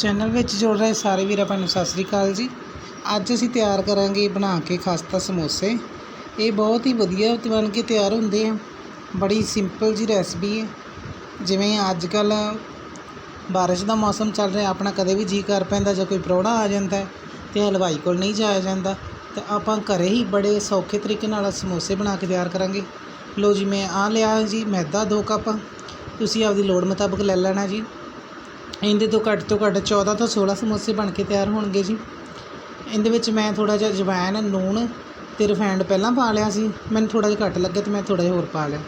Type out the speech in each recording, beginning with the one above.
Channel ਵਿੱਚ ਜੁੜ ਰਹੇ ਸਾਰੇ ਵੀਰਾਂ ਭੈਣਾਂ ਨੂੰ ਸਤਿ ਸ੍ਰੀ ਅਕਾਲ ਜੀ। ਅੱਜ ਅਸੀਂ ਤਿਆਰ ਕਰਾਂਗੇ ਬਣਾ ਕੇ ਖਸਤਾ ਸਮੋਸੇ। ਇਹ ਬਹੁਤ ਹੀ ਵਧੀਆ ਬਣ ਕੇ ਤਿਆਰ ਹੁੰਦੇ ਆ। ਬੜੀ ਸਿੰਪਲ ਜੀ ਰੈਸਪੀ ਹੈ। ਜਿਵੇਂ ਅੱਜ ਕੱਲ ਬਾਰਿਸ਼ ਦਾ ਮੌਸਮ ਚੱਲ ਰਿਹਾ, ਆਪਣਾ ਕਦੇ ਵੀ ਜੀ ਕਰ ਪੈਂਦਾ ਜਾਂ ਕੋਈ ਪ੍ਰਾਹੁਣਾ ਆ ਜਾਂਦਾ ਹੈ ਤੇ ਹਲਵਾਈ ਕੋਲ ਨਹੀਂ ਜਾਇਆ ਜਾਂਦਾ। ਤਾਂ ਆਪਾਂ ਘਰੇ ਹੀ ਬੜੇ ਸੌਖੇ ਤਰੀਕੇ ਨਾਲ ਸਮੋਸੇ ਬਣਾ ਕੇ ਤਿਆਰ ਕਰਾਂਗੇ। ਲੋ ਜੀ, ਮੈਂ ਆ ਲਿਆ ਜੀ, ਮੈਦਾ 2 ਕੱਪ। ਤੁਸੀਂ ਆਪਦੀ ਲੋੜ ਮੁਤਾਬਕ ਲੈ ਲੈਣਾ ਜੀ। ਇਹਦੇ ਤੋਂ ਘੱਟ ਤੋਂ ਘੱਟ 14 ਤੋਂ 16 ਸਮੋਸੇ ਬਣ ਕੇ ਤਿਆਰ ਹੋਣਗੇ ਜੀ। ਇਹਦੇ ਵਿੱਚ ਮੈਂ ਥੋੜ੍ਹਾ ਜਿਹਾ ਅਜਵਾਇਣ, ਲੂਣ ਅਤੇ ਰਿਫਾਈਂਡ ਪਹਿਲਾਂ ਪਾ ਲਿਆ ਸੀ। ਮੈਨੂੰ ਥੋੜ੍ਹਾ ਜਿਹਾ ਘੱਟ ਲੱਗਿਆ ਅਤੇ ਮੈਂ ਥੋੜ੍ਹਾ ਜਿਹਾ ਹੋਰ ਪਾ ਲਿਆ।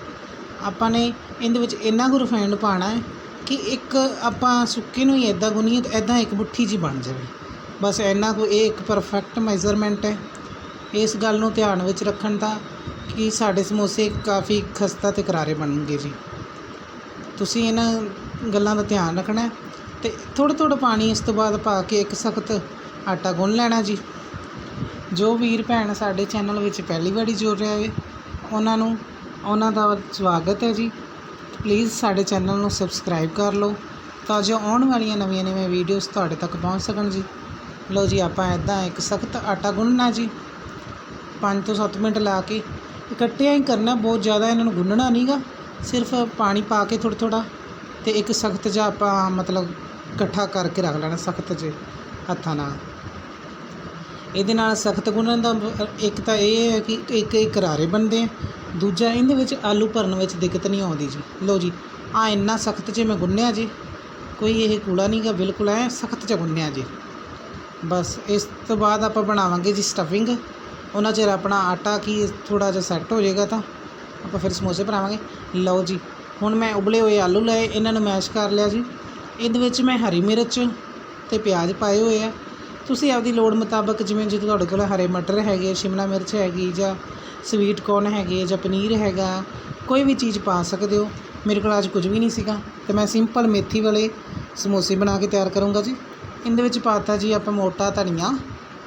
ਆਪਾਂ ਨੇ ਇਹਦੇ ਵਿੱਚ ਇੰਨਾ ਕੁ ਰਿਫਾਈਂਡ ਪਾਣਾ ਹੈ ਕਿ ਇੱਕ ਆਪਾਂ ਸੁੱਕੇ ਨੂੰ ਹੀ ਇਦਾਂ ਗੁੰਨੀਏ ਤਾਂ ਇਦਾਂ ਇੱਕ ਮੁੱਠੀ ਜੀ ਬਣ ਜਾਵੇ। ਬਸ ਇੰਨਾ ਕੁ ਇਹ ਇੱਕ ਪਰਫੈਕਟ ਮੈਜ਼ਰਮੈਂਟ ਹੈ। ਇਸ ਗੱਲ ਨੂੰ ਧਿਆਨ ਵਿੱਚ ਰੱਖਣ ਦਾ ਕਿ ਸਾਡੇ ਸਮੋਸੇ ਕਾਫੀ ਖਸਤਾ ਤੇ ਕਰਾਰੇ ਬਣਨਗੇ ਜੀ। ਤੁਸੀਂ ਇਹਨਾਂ ਗੱਲਾਂ ਦਾ ਧਿਆਨ ਰੱਖਣਾ ਅਤੇ ਥੋੜ੍ਹਾ ਥੋੜ੍ਹਾ ਪਾਣੀ ਇਸ ਤੋਂ ਬਾਅਦ ਪਾ ਕੇ ਇੱਕ ਸਖਤ ਆਟਾ ਗੁੰਨ ਲੈਣਾ ਜੀ। ਜੋ ਵੀਰ ਭੈਣ ਸਾਡੇ ਚੈਨਲ ਵਿੱਚ ਪਹਿਲੀ ਵਾਰੀ ਜੁੜ ਰਿਹਾ ਹੈ ਉਹਨਾਂ ਨੂੰ, ਉਹਨਾਂ ਦਾ ਸਵਾਗਤ ਹੈ ਜੀ। ਪਲੀਜ਼ ਸਾਡੇ ਚੈਨਲ ਨੂੰ ਸਬਸਕ੍ਰਾਈਬ ਕਰ ਲਓ ਤਾਂ ਜੋ ਆਉਣ ਵਾਲੀਆਂ ਨਵੀਆਂ ਨਵੀਆਂ ਵੀਡੀਓਜ਼ ਤੁਹਾਡੇ ਤੱਕ ਪਹੁੰਚ ਸਕਣ ਜੀ। ਲਓ ਜੀ, ਆਪਾਂ ਇਦਾਂ ਇੱਕ ਸਖਤ ਆਟਾ ਗੁੰਨਣਾ ਜੀ। 5 ਤੋਂ 7 ਮਿੰਟ ਲਾ ਕੇ ਇਕੱਠਿਆਂ ਹੀ ਕਰਨਾ, ਬਹੁਤ ਜ਼ਿਆਦਾ ਇਹਨਾਂ ਨੂੰ ਗੁੰਨਣਾ ਨਹੀਂਗਾ ਸਿਰਫ ਪਾਣੀ ਪਾ ਕੇ ਥੋੜ੍ਹਾ ਥੋੜ੍ਹਾ ਤੇ ਇੱਕ ਸਖਤ ਜਿਹਾ ਆਪਾਂ ਮਤਲਬ ਇਕੱਠਾ ਕਰਕੇ ਰੱਖ ਲੈਣਾ ਸਖਤ ਜਿਹੇ ਹੱਥਾਂ ਨਾਲ। ਇਹਦੇ ਨਾਲ ਸਖਤ ਗੁੰਨਣ ਦਾ ਇੱਕ ਤਾਂ ਇਹ ਹੈ ਕਿ ਇੱਕ ਇਹ ਕਰਾਰੇ ਬਣਦੇ ਆ, ਦੂਜਾ ਇਹਦੇ ਵਿੱਚ ਆਲੂ ਭਰਨ ਵਿੱਚ ਦਿੱਕਤ ਨਹੀਂ ਆਉਂਦੀ ਜੀ। ਲਓ ਜੀ ਆ ਇੰਨਾ ਸਖਤ ਜੇ ਮੈਂ ਗੁੰਨਿਆ ਜੀ, ਕੋਈ ਇਹ ਕੂੜਾ ਨਹੀਂਗਾ ਬਿਲਕੁਲ ਐ ਸਖਤ 'ਚ ਗੁੰਨਿਆ ਜੀ। ਬਸ ਇਸ ਤੋਂ ਬਾਅਦ ਆਪਾਂ ਬਣਾਵਾਂਗੇ ਜੀ ਸਟਫਿੰਗ ਉਹਨਾਂ ਚਿਰ ਆਪਣਾ ਆਟਾ ਕੀ ਥੋੜਾ ਜਿਹਾ ਸੈੱਟ ਹੋ ਜਾਏਗਾ ਤਾਂ, ਆਪਾਂ ਫਿਰ ਸਮੋਸੇ ਬਣਾਵਾਂਗੇ। ਲਓ ਜੀ, ਹੁਣ ਮੈਂ ਉਬਲੇ ਹੋਏ ਆਲੂ ਲਏ, ਇਹਨਾਂ ਨੂੰ ਮੈਸ਼ ਕਰ ਲਿਆ ਜੀ। ਇਹਦੇ ਵਿੱਚ ਮੈਂ ਹਰੀ ਮਿਰਚ ਅਤੇ ਪਿਆਜ਼ ਪਾਏ ਹੋਏ ਆ। ਤੁਸੀਂ ਆਪਦੀ ਲੋੜ ਮੁਤਾਬਕ ਜਿਵੇਂ ਜੇ ਤੁਹਾਡੇ ਕੋਲ ਹਰੇ ਮਟਰ ਹੈਗੇ, ਸ਼ਿਮਲਾ ਮਿਰਚ ਹੈਗੀ ਜਾਂ ਸਵੀਟ ਕੋਰਨ ਹੈਗੇ ਜਾਂ ਪਨੀਰ ਹੈਗਾ, ਕੋਈ ਵੀ ਚੀਜ਼ ਪਾ ਸਕਦੇ ਹੋ। ਮੇਰੇ ਕੋਲ ਅੱਜ ਕੁਝ ਵੀ ਨਹੀਂ ਸੀਗਾ ਤੇ ਮੈਂ ਸਿੰਪਲ ਮੇਥੀ ਵਾਲੇ ਸਮੋਸੇ ਬਣਾ ਕੇ ਤਿਆਰ ਕਰੂੰਗਾ ਜੀ। ਇਹਦੇ ਵਿੱਚ ਪਾਤਾ ਜੀ ਆਪਾਂ ਮੋਟਾ ਧਨੀਆ।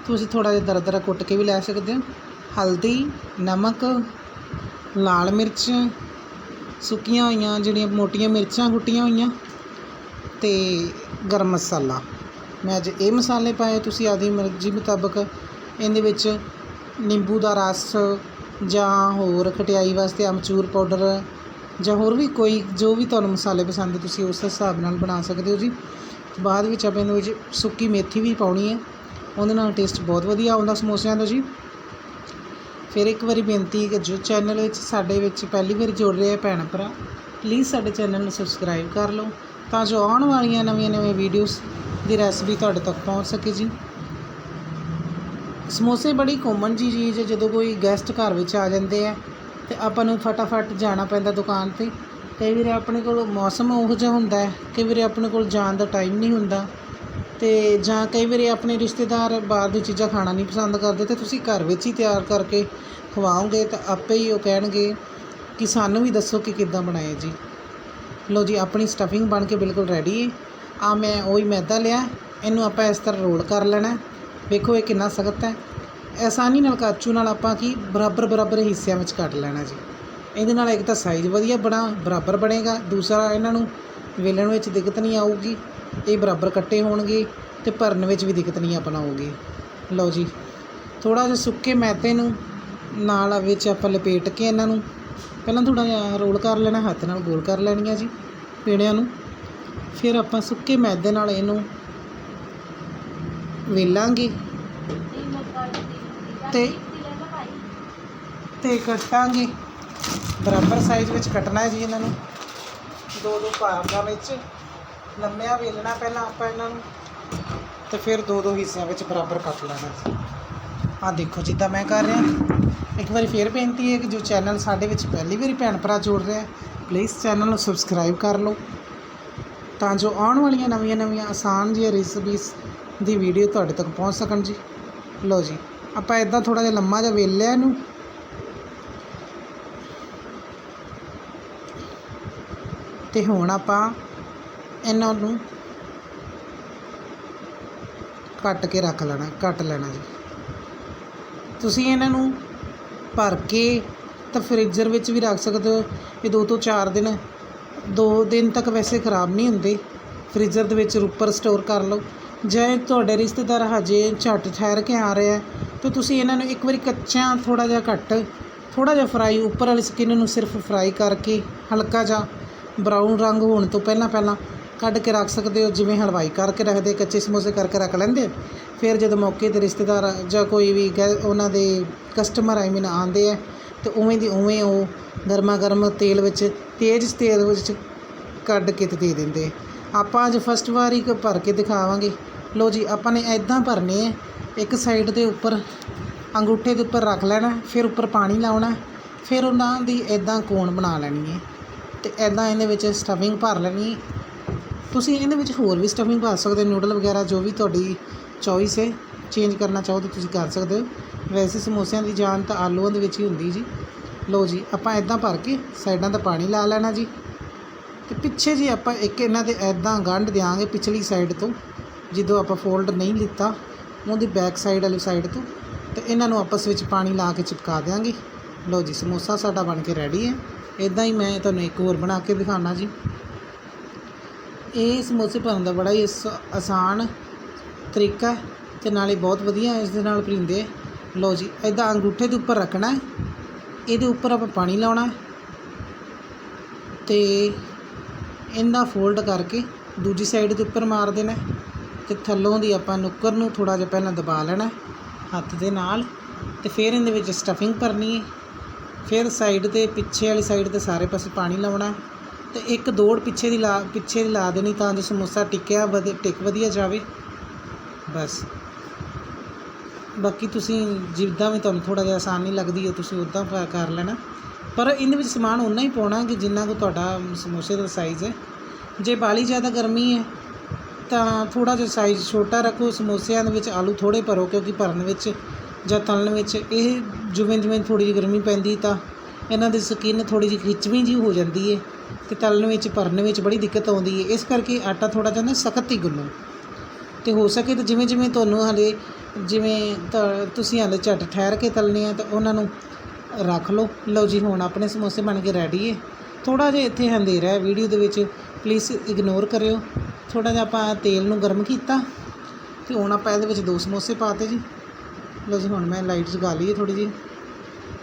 ਤੁਸੀਂ ਥੋੜਾ ਜਿਹਾ ਦਰਦਰਾ ਕੁੱਟ ਕੇ ਵੀ ਲੈ ਸਕਦੇ ਹੋ। ਹਲਦੀ, ਨਮਕ, ਲਾਲ ਮਿਰਚ, ਸੁੱਕੀਆਂ ਹੋਈਆਂ ਜਿਹੜੀਆਂ ਮੋਟੀਆਂ ਮਿਰਚਾਂ ਕੁੱਟੀਆਂ ਹੋਈਆਂ। ਤੇ ਗਰਮ ਮਸਾਲਾ। ਮੈਂ ਅੱਜ ਇਹ ਮਸਾਲੇ ਪਾਏ, ਤੁਸੀਂ ਆਪਦੀ ਮਰਜ਼ੀ ਮੁਤਾਬਕ ਇਹਦੇ ਵਿੱਚ ਨਿੰਬੂ ਦਾ ਰਸ ਜਾਂ ਹੋਰ ਖਟਿਆਈ ਵਾਸਤੇ ਅਮਚੂਰ ਪਾਊਡਰ ਜਾਂ ਹੋਰ ਵੀ ਕੋਈ, ਜੋ ਵੀ ਤੁਹਾਨੂੰ ਮਸਾਲੇ ਪਸੰਦ ਤੁਸੀਂ ਉਸ ਹਿਸਾਬ ਨਾਲ ਬਣਾ ਸਕਦੇ ਹੋ ਜੀ। ਬਾਅਦ ਵਿੱਚ ਆਪਾਂ ਇਹਦੇ ਵਿੱਚ ਸੁੱਕੀ ਮੇਥੀ ਵੀ ਪਾਉਣੀ ਹੈ। ਉਹਦੇ ਨਾਲ ਟੇਸਟ ਬਹੁਤ ਵਧੀਆ ਆਉਂਦਾ ਸਮੋਸਿਆਂ ਦਾ ਜੀ। ਫਿਰ ਇੱਕ ਵਾਰੀ ਬੇਨਤੀ ਹੈ ਕਿ ਜੋ ਚੈਨਲ ਵਿੱਚ ਸਾਡੇ ਵਿੱਚ ਪਹਿਲੀ ਵਾਰ ਜੁੜ ਰਹੇ ਆ ਭੈਣ ਭਰਾ ਪਲੀਜ਼ ਸਾਡੇ ਚੈਨਲ ਨੂੰ ਸਬਸਕ੍ਰਾਈਬ ਕਰ ਲਓ। ਤਾਂ ਜੋ ਆਉਣ ਵਾਲੀਆਂ ਨਵੀਆਂ ਨਵੀਆਂ ਵੀਡੀਓਜ਼ ਦੀ ਰੈਸਪੀ ਤੁਹਾਡੇ ਤੱਕ ਪਹੁੰਚ ਸਕੇ ਜੀ। ਸਮੋਸੇ ਬੜੀ ਕਾਮਨ ਜੀ ਚੀਜ਼ ਹੈ, ਜਦੋਂ ਕੋਈ ਗੈਸਟ ਘਰ ਵਿੱਚ ਆ ਜਾਂਦੇ ਆ ਤੇ ਆਪਾਂ ਨੂੰ ਫਟਾਫਟ ਜਾਣਾ ਪੈਂਦਾ ਦੁਕਾਨ ਤੇ। ਕਈ ਵਾਰੀ ਆਪਣੇ ਕੋਲ ਮੌਸਮ ਉਹੋ ਜਿਹਾ ਹੁੰਦਾ ਹੈ, ਕਈ ਵਾਰੀ ਆਪਣੇ ਕੋਲ ਜਾਣ ਦਾ ਟਾਈਮ ਨਹੀਂ ਹੁੰਦਾ ਤੇ ਜਾਂ ਕਈ ਵਾਰੀ ਆਪਣੇ ਰਿਸ਼ਤੇਦਾਰ ਬਾਹਰ ਦੀ ਚੀਜ਼ਾਂ ਖਾਣਾ ਨਹੀਂ ਪਸੰਦ ਕਰਦੇ ਤੇ ਤੁਸੀਂ ਘਰ ਵਿੱਚ ਹੀ ਤਿਆਰ ਕਰਕੇ ਖਵਾਓਗੇ ਤਾਂ ਆਪੇ ਹੀ ਉਹ ਕਹਿਣਗੇ ਕਿ ਸਾਨੂੰ ਵੀ ਦੱਸੋ ਕਿ ਕਿੱਦਾਂ ਬਣਾਏ ਜੀ। ਲਓ ਜੀ, ਆਪਣੀ ਸਟਫਿੰਗ ਬਣ ਕੇ ਬਿਲਕੁਲ ਰੈਡੀ ਹੈ ਆ ਮੈਂ ਉਹੀ ਮੈਦਾ ਲਿਆ, ਇਹਨੂੰ ਆਪਾਂ ਇਸ ਤਰ੍ਹਾਂ ਰੋਲ ਕਰ ਲੈਣਾ ਵੇਖੋ ਇਹ ਕਿੰਨਾ ਸਖਤ ਹੈ। ਆਸਾਨੀ ਨਾਲ ਕਾਚੂ ਨਾਲ ਆਪਾਂ ਕੀ ਬਰਾਬਰ ਬਰਾਬਰ ਹਿੱਸਿਆਂ ਵਿੱਚ ਕੱਟ ਲੈਣਾ ਜੀ। ਇਹਦੇ ਨਾਲ ਇੱਕ ਤਾਂ ਸਾਈਜ਼ ਵਧੀਆ ਬਣਾ, ਬਰਾਬਰ ਬਣੇਗਾ। ਦੂਸਰਾ ਇਹਨਾਂ ਨੂੰ ਵੇਲਣ ਵਿੱਚ ਦਿੱਕਤ ਨਹੀਂ ਆਊਗੀ। ਇਹ ਬਰਾਬਰ ਕੱਟੇ ਹੋਣਗੇ ਤੇ ਭਰਨ ਵਿੱਚ ਵੀ ਦਿੱਕਤ ਨਹੀਂ ਆਪਣਾ ਆਊਗੀ ਲਓ ਜੀ ਥੋੜਾ ਜਿਹਾ ਸੁੱਕੇ ਮੈਦੇ ਨੂੰ ਨਾਲ ਵਿੱਚ ਆਪਾਂ ਲਪੇਟ ਕੇ ਇਹਨਾਂ ਨੂੰ ਪਹਿਲਾਂ ਥੋੜਾ ਜਿਹਾ ਰੋਲ ਕਰ ਲੈਣਾ, ਹੱਥ ਨਾਲ ਗੋਲ ਕਰ ਲੈਣੀਆਂ ਜੀ ਪੇੜਿਆਂ ਨੂੰ। ਫਿਰ ਆਪਾਂ ਸੁੱਕੇ ਮੈਦੇ ਨਾਲ ਇਹਨੂੰ ਵੇਲਾਂਗੇ ਤੇ ਤੇ ਕੱਟਾਂਗੇ। ਬਰਾਬਰ ਸਾਈਜ਼ ਵਿੱਚ ਕੱਟਣਾ ਹੈ ਜੀ ਇਹਨਾਂ ਨੂੰ। ਦੋ ਦੋ ਭਾਗਾਂ ਵਿੱਚ ਲੰਮਿਆਂ ਵੇਲਣਾ ਪਹਿਲਾਂ ਆਪਾਂ ਇਹਨਾਂ ਨੂੰ ਤੇ ਫਿਰ ਦੋ ਦੋ ਹਿੱਸਿਆਂ ਵਿੱਚ ਬਰਾਬਰ ਕੱਟ ਲੈਣਾ ਜੀ। ਆਹ ਦੇਖੋ ਜਿੱਦਾਂ ਮੈਂ ਕਰ ਰਿਹਾ। ਇੱਕ ਵਾਰੀ ਫੇਰ ਬੇਨਤੀ ਹੈ ਕਿ ਜੋ ਚੈਨਲ ਸਾਡੇ ਵਿੱਚ ਪਹਿਲੀ ਵਾਰੀ ਭੈਣ ਭਰਾ ਜੁੜ ਰਿਹਾ ਹੈ ਪਲੀਜ਼ ਚੈਨਲ ਨੂੰ ਸਬਸਕ੍ਰਾਈਬ ਕਰ ਲਓ। ਤਾਂ ਜੋ ਆਉਣ ਵਾਲੀਆਂ ਨਵੀਆਂ ਨਵੀਆਂ ਆਸਾਨ ਜਿਹੀਆਂ ਰੈਸਪੀਸ ਦੀ ਵੀਡੀਓ ਤੁਹਾਡੇ ਤੱਕ ਪਹੁੰਚ ਸਕਣ ਜੀ। ਲਓ ਜੀ, ਆਪਾਂ ਇਦਾਂ ਥੋੜਾ ਜਿਹਾ ਲੰਮਾ ਜਿਹਾ ਵੇਲ ਲਿਆ ਇਹਨੂੰ। ਤੇ ਹੁਣ ਆਪਾਂ ਇਹਨਾਂ ਨੂੰ ਕੱਟ ਕੇ ਰੱਖ ਲੈਣਾ, ਕੱਟ ਲੈਣਾ ਜੀ। ਤੁਸੀਂ ਇਹਨਾਂ ਨੂੰ ਭਰ ਕੇ ਤਾਂ ਫ੍ਰੀਜ਼ਰ ਵਿੱਚ ਵੀ ਰੱਖ ਸਕਦੇ ਹੋ। ਇਹ ਦੋ ਤੋਂ ਚਾਰ ਦਿਨ, ਦੋ ਦਿਨ ਤੱਕ ਵੈਸੇ ਖਰਾਬ ਨਹੀਂ ਹੁੰਦੇ। ਫ੍ਰੀਜ਼ਰ ਦੇ ਵਿੱਚ ਉੱਪਰ ਸਟੋਰ ਕਰ ਲਓ। ਜੇ ਤੁਹਾਡੇ ਰਿਸ਼ਤੇਦਾਰ ਹਜੇ ਝੱਟ ਠਹਿਰ ਕੇ ਆ ਰਿਹਾ ਤਾਂ ਤੁਸੀਂ ਇਹਨਾਂ ਨੂੰ ਇੱਕ ਵਾਰੀ ਕੱਚਾ ਥੋੜਾ ਜਿਹਾ ਘੱਟ ਥੋੜਾ ਜਿਹਾ ਫਰਾਈ, ਉੱਪਰ ਵਾਲੀ ਸਕਿਨ ਨੂੰ ਸਿਰਫ ਫਰਾਈ ਕਰਕੇ ਹਲਕਾ ਜਿਹਾ ਬਰਾਊਨ ਰੰਗ ਹੋਣ ਤੋਂ ਪਹਿਲਾਂ ਪਹਿਲਾਂ ਕੱਢ ਕੇ ਰੱਖ ਸਕਦੇ ਹੋ, ਜਿਵੇਂ ਹਲਵਾਈ ਕਰਕੇ ਰੱਖਦੇ, ਕੱਚੇ ਸਮੋਸੇ ਕਰਕੇ ਰੱਖ ਲੈਂਦੇ। ਫਿਰ ਜਦੋਂ ਮੌਕੇ ਤੇ ਰਿਸ਼ਤੇਦਾਰ ਜਾਂ ਕੋਈ ਵੀ ਗੈ- ਉਹਨਾਂ ਦੇ ਕਸਟਮਰ ਆਈ ਮੀਨ ਆਉਂਦੇ ਆ, ਤੇ ਉਵੇਂ ਦੀ ਉਵੇਂ ਉਹ ਗਰਮਾ ਗਰਮ ਤੇਲ ਵਿੱਚ, ਤੇਜ਼ ਤੇਲ ਵਿੱਚ ਕੱਢ ਕੇ ਤੇ ਦੇ ਦਿੰਦੇ। ਆਪਾਂ ਅੱਜ ਫਸਟ ਵਾਰ ਹੀ ਭਰ ਕੇ ਦਿਖਾਵਾਂਗੇ। ਲੋ ਜੀ, ਆਪਾਂ ਨੇ ਐਦਾਂ ਭਰਨੇ ਆ, ਇੱਕ ਸਾਈਡ ਦੇ ਉੱਪਰ ਅੰਗੂਠੇ ਦੇ ਉੱਪਰ ਰੱਖ ਲੈਣਾ, ਫਿਰ ਉੱਪਰ ਪਾਣੀ ਲਾਉਣਾ, ਫਿਰ ਉਹਨਾਂ ਦੀ ਐਦਾਂ ਕੋਣ ਬਣਾ ਲੈਣੀ ਹੈ। ਤੇ ਐਦਾਂ ਇਹਦੇ ਵਿੱਚ ਸਟਫਿੰਗ ਭਰ ਲੈਣੀ ਤੁਸੀਂ ਇਹਦੇ ਵਿੱਚ ਹੋਰ ਵੀ ਸਟਫਿੰਗ ਪਾ ਸਕਦੇ ਹੋ ਨੂਡਲ ਵਗੈਰਾ ਜੋ ਵੀ ਤੁਹਾਡੀ ਚੋਇਸ ਹੈ ਚੇਂਜ ਕਰਨਾ ਚਾਹੋ ਤਾਂ ਤੁਸੀਂ ਕਰ ਸਕਦੇ ਹੋ। ਵੈਸੇ ਸਮੋਸਿਆਂ ਦੀ ਜਾਨ ਤਾਂ ਆਲੂਆਂ ਦੇ ਵਿੱਚ ਹੀ ਹੁੰਦੀ ਜੀ। ਲਓ ਜੀ, ਆਪਾਂ ਐਦਾਂ ਭਰ ਕੇ ਸਾਈਡਾਂ ਦਾ ਪਾਣੀ ਲਾ ਲੈਣਾ ਜੀ। ਤੇ ਪਿੱਛੇ ਜੀ ਆਪਾਂ ਇੱਕ ਇਹਨਾਂ ਦੇ ਐਦਾਂ ਗੰਢ ਦਿਆਂਗੇ ਪਿਛਲੀ ਸਾਈਡ ਤੋਂ, ਜਦੋਂ ਆਪਾਂ ਫੋਲਡ ਨਹੀਂ ਲਿੱਤਾ, ਉਹਦੀ ਬੈਕ ਸਾਈਡ ਵਾਲੀ ਸਾਈਡ ਤੋਂ। ਤੇ ਇਹਨਾਂ ਨੂੰ ਆਪਸ ਵਿੱਚ ਪਾਣੀ ਲਾ ਕੇ ਚਿਪਕਾ ਦਿਆਂਗੇ। ਲਓ ਜੀ, ਸਮੋਸਾ ਸਾਡਾ ਬਣ ਕੇ ਰੈਡੀ ਹੈ। ਇਦਾਂ ਹੀ ਮੈਂ ਤੁਹਾਨੂੰ ਇੱਕ ਹੋਰ ਬਣਾ ਕੇ ਦਿਖਾਉਣਾ ਜੀ। ਇਹ ਸਮੋਸੇ ਬਣਾਉਣ ਦਾ ਬੜਾ ਹੀ ਆਸ- ਆਸਾਨ ਤਰੀਕਾ ਹੈ ਤੇ ਨਾਲੇ ਬਹੁਤ ਵਧੀਆ ਇਸ ਦੇ ਨਾਲ ਪਰਿੰਦੇ ਲਓ ਜੀ ਇਦਾਂ ਅੰਗੂਠੇ ਦੇ ਉੱਪਰ ਰੱਖਣਾ ਇਹਦੇ ਉੱਪਰ ਆਪਾਂ ਪਾਣੀ ਲਾਉਣਾ ਹੈ ਤੇ ਇਹਦਾ ਫੋਲਡ ਕਰਕੇ ਦੂਜੀ ਸਾਈਡ ਦੇ ਉੱਪਰ ਮਾਰ ਦੇਣਾ ਹੈ ਤੇ ਥੱਲੋਂ ਦੀ ਆਪਾਂ ਨੁੱਕਰ ਨੂੰ ਥੋੜਾ ਜਿਹਾ ਪਹਿਲਾਂ ਦਬਾ ਲੈਣਾ ਹੱਥ ਦੇ ਨਾਲ ਤੇ ਫਿਰ ਇਹਦੇ ਵਿੱਚ ਸਟਫਿੰਗ ਭਰਨੀ ਹੈ। ਫਿਰ ਸਾਈਡ ਤੇ ਪਿੱਛੇ ਵਾਲੀ ਸਾਈਡ ਤੇ ਸਾਰੇ ਪਾਸੇ ਪਾਣੀ ਲਾਉਣਾ ਤੇ ਇੱਕ ਦੌੜ ਪਿੱਛੇ ਦੀ ਲਾ, ਪਿੱਛੇ ਦੀ ਲਾ ਦੇਣੀ ਤਾਂ ਜੋ ਸਮੋਸਾ ਟਿਕਿਆ ਵਧੇ, ਟਿਕ ਵਧੀਆ ਜਾਵੇ। ਬਸ। ਬਾਕੀ ਤੁਸੀਂ ਜਿੱਦਾਂ ਵੀ ਤੁਹਾਨੂੰ ਥੋੜਾ ਜਿਹਾ ਆਸਾਨੀ ਲੱਗਦੀ ਹੈ, ਤੁਸੀਂ ਉੱਦਾਂ ਪਾ- ਕਰ ਲੈਣਾ। ਪਰ ਇਹਦੇ ਵਿੱਚ ਸਮਾਨ ਉਨਾ ਹੀ ਪਾਉਣਾ ਕਿ ਜਿੰਨਾ ਕੁ ਤੁਹਾਡਾ ਸਮੋਸੇ ਦਾ ਸਾਈਜ਼ ਹੈ। ਜੇ ਬਾਲੀ ਜ਼ਿਆਦਾ ਗਰਮੀ ਹੈ, ਤਾਂ ਥੋੜਾ ਜਿਹਾ ਸਾਈਜ਼ ਛੋਟਾ ਰੱਖੋ। ਸਮੋਸਿਆਂ ਦੇ ਵਿੱਚ ਆਲੂ ਥੋੜੇ ਭਰੋ, ਕਿਉਂਕਿ ਭਰਨ ਵਿੱਚ ਜਾਂ ਤਲਣ ਵਿੱਚ ਇਹ ਜਿਵੇਂ ਜਿਵੇਂ ਥੋੜੀ ਜਿਹੀ ਗਰਮੀ ਪੈਂਦੀ ਤਾਂ ਇਹਨਾਂ ਦੀ ਸਕਿਨ ਥੋੜੀ ਜਿਹੀ ਖਿੱਚਵੀਂ ਜਿਹੀ ਹੋ ਜਾਂਦੀ ਹੈ। ਤੇ ਤਲਣ ਵਿੱਚ, ਭਰਨ ਵਿੱਚ ਬੜੀ ਦਿੱਕਤ ਆਉਂਦੀ ਹੈ। ਇਸ ਕਰਕੇ ਆਟਾ ਥੋੜਾ ਜਿਹਾ ਨਾ ਸਖਤ ਹੀ ਗੁੰਨੋ। ਤੇ ਹੋ ਸਕੇ ਤਾਂ ਜਿਵੇਂ ਜਿਵੇਂ ਤੁਹਾਨੂੰ ਹਾਲੇ ਜਿਵੇਂ ਤਾਂ ਤੁਸੀਂ ਹਾਲੇ ਝੱਟ ਠਹਿਰ ਕੇ ਤਲਨੇ ਆ, ਤਾਂ ਉਹਨਾਂ ਨੂੰ ਰੱਖ ਲਓ। ਲਓ ਜੀ, ਹੁਣ ਆਪਣੇ ਸਮੋਸੇ ਬਣ ਕੇ ਰੈਡੀ ਹੈ ਥੋੜਾ ਜਿਹਾ ਇੱਥੇ ਹੰਧੇਰਾ ਹੈ। ਵੀਡੀਓ ਦੇ ਵਿੱਚ ਪਲੀਜ਼ ਇਗਨੋਰ ਕਰਿਓ। ਥੋੜਾ ਜਿਹਾ ਆਪਾਂ ਤੇਲ ਨੂੰ ਗਰਮ ਕੀਤਾ। ਤੇ ਹੁਣ ਆਪਾਂ ਇਹਦੇ ਵਿੱਚ ਦੋ ਸਮੋਸੇ ਪਾਤੇ ਜੀ। ਲਓ ਜੀ, ਹੁਣ ਮੈਂ ਲਾਈਟ ਜਗਾ ਲਈ ਹੈ ਥੋੜੀ ਜੀ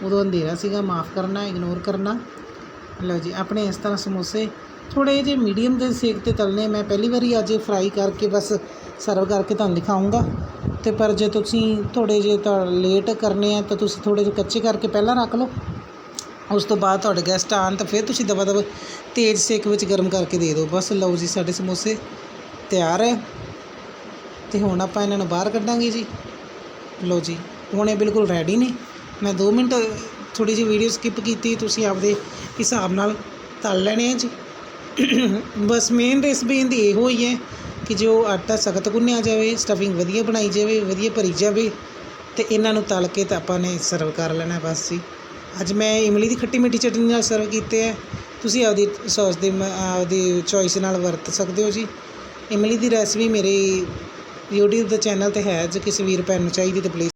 ਉਦੋਂ ਅੰਧੇਰਾ ਸੀਗਾ, ਮਾਫ ਕਰਨਾ ਇਗਨੋਰ ਕਰਨਾ। ਲਓ ਜੀ, ਆਪਣੇ ਇਸ ਤਰ੍ਹਾਂ ਸਮੋਸੇ ਥੋੜੇ ਜਿਹੇ ਮੀਡੀਅਮ ਦੇ ਸੇਕ ਤੇ ਤਲਨੇ ਮੈਂ ਪਹਿਲੀ ਵਾਰੀ ਅੱਜ ਫਰਾਈ ਕਰਕੇ ਬਸ ਸਰਵ ਕਰਕੇ ਤੁਹਾਨੂੰ ਦਿਖਾਉਂਗਾ ਤੇ ਪਰ ਜੇ ਤੁਸੀਂ ਥੋੜੇ ਜਿਹੇ ਤਾਂ ਲੇਟ ਕਰਨੇ ਆ, ਤਾਂ ਤੁਸੀਂ ਥੋੜੇ ਜਿਹੇ ਕੱਚੇ ਕਰਕੇ ਪਹਿਲਾਂ ਰੱਖ ਲਓ। ਉਸ ਤੋਂ ਬਾਅਦ ਤੁਹਾਡੇ ਗੈਸਟ ਆਉਣ ਤਾਂ ਫਿਰ ਤੁਸੀਂ ਦਵਾ ਦਵਾ ਤੇਜ਼ ਸੇਕ ਵਿੱਚ ਗਰਮ ਕਰਕੇ ਦੇ ਦਿਓ। ਬਸ ਲਓ ਜੀ, ਸਾਡੇ ਸਮੋਸੇ ਤਿਆਰ ਹੈ ਤੇ ਹੁਣ ਆਪਾਂ ਇਹਨਾਂ ਨੂੰ ਬਾਹਰ ਕੱਢਾਂਗੇ ਜੀ। ਲਓ ਜੀ, ਹੁਣ ਇਹ ਬਿਲਕੁਲ ਰੈਡੀ ਨੇ। ਮੈਂ 2 ਮਿੰਟ ਥੋੜੀ ਜਿਹੀ ਵੀਡੀਓ ਸਕਿਪ ਕੀਤੀ, ਤੁਸੀਂ ਆਪਦੇ ਹਿਸਾਬ ਨਾਲ ਤਲ ਲੈਣੇ ਆ ਜੀ। ਬਸ ਮੇਨ ਰੈਸਪੀ ਇਹਦੀ ਇਹੋ ਹੀ ਹੈ ਕਿ ਜੋ ਆਟਾ ਸਖਤ ਗੁੰਨਿਆ ਜਾਵੇ ਸਟਫਿੰਗ ਵਧੀਆ ਬਣਾਈ ਜਾਵੇ, ਵਧੀਆ ਭਰੀ ਜਾਵੇ, ਤੇ ਇਹਨਾਂ ਨੂੰ ਤਲ ਕੇ ਤਾਂ ਆਪਾਂ ਨੇ ਸਰਵ ਕਰ ਲੈਣਾ ਬਸ ਜੀ। ਅੱਜ ਮੈਂ ਇਮਲੀ ਦੀ ਖੱਟੀ ਮਿੱਠੀ ਚਟਨੀ ਨਾਲ ਸਰਵ ਕੀਤੇ ਹੈ ਤੁਸੀਂ ਆਪਦੀ ਸੌਸ ਦੇ ਆਪਦੀ ਚੋਇਸ ਨਾਲ ਵਰਤ ਸਕਦੇ ਹੋ ਜੀ। ਇਮਲੀ ਦੀ ਰੈਸਪੀ ਮੇਰੇ YouTube ਦੇ ਚੈਨਲ ਤੇ ਹੈ, ਜੇ ਕਿਸੇ ਵੀਰ ਭੈਣ ਨੂੰ ਚਾਹੀਦੀ ਤਾਂ ਪਲੀਜ਼